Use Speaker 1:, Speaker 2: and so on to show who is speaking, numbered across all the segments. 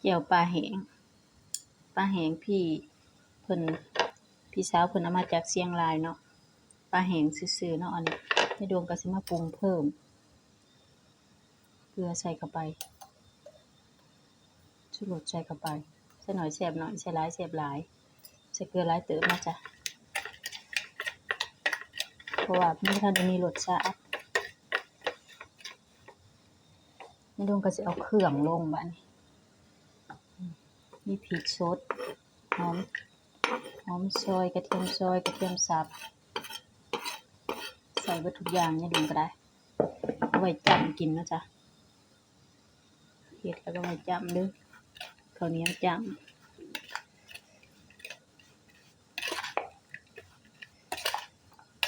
Speaker 1: แจ่ยวปลาแห้งปลาแห้งพี่เพิ่นพี่สาวเพิ่นเอามาจากเชียงรายเนาะปลาแห้งซื่อๆเนาะอันนี้แม่ดวงก็สิมาปรุงเพิ่มเกลือใส่เข้าไปชูรสใส่เข้าไปใส่หน่อยแซ่บหน่อยใส่หลายแซ่บหลายใส่เกลือหลายเติมนะจ๊ะเพราะว่ามันทันได้มีรสชาติแม่ดวงก็สิเอาเครื่องลงบัดนี้ มีพริกสดหอมหอมซอยกระเทียมซอยกระเทียมสับใส่วัตถุกอย่างนี่ยดูก็ได้เอาไว้จำกินนะจ๊ะเห็ดแล้วก็ไว้จำเด้วยข้าวเหนียวจำ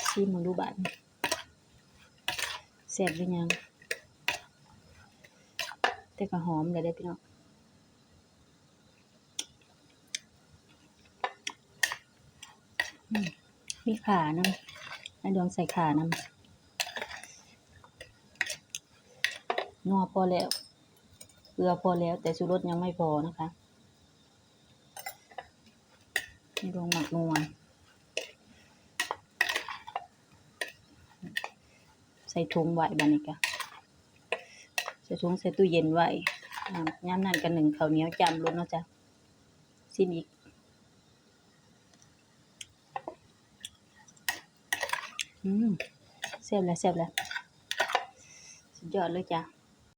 Speaker 1: ซีมึงดูบัตรแซ่บหรือยัง แต่ก็หอมเลยได้พี่น้อง มีขานำให้ดวงใส่ขานำนัวพอแล้ว เกลือพอแล้ว แต่ชูรสยังไม่พอนะคะให้ดวงหมักนัวใส่ถุงไว้บานิกะใส่ถุงใส่ตู้เย็นไว้ย่ามนั่นกันหนึ่งข้าวเหนียวจำลุ้นนะจ๊ะสิ้นอีก อืมแซ่บแล้วเสียบแล้ว สุดยอดเลยจ้ะ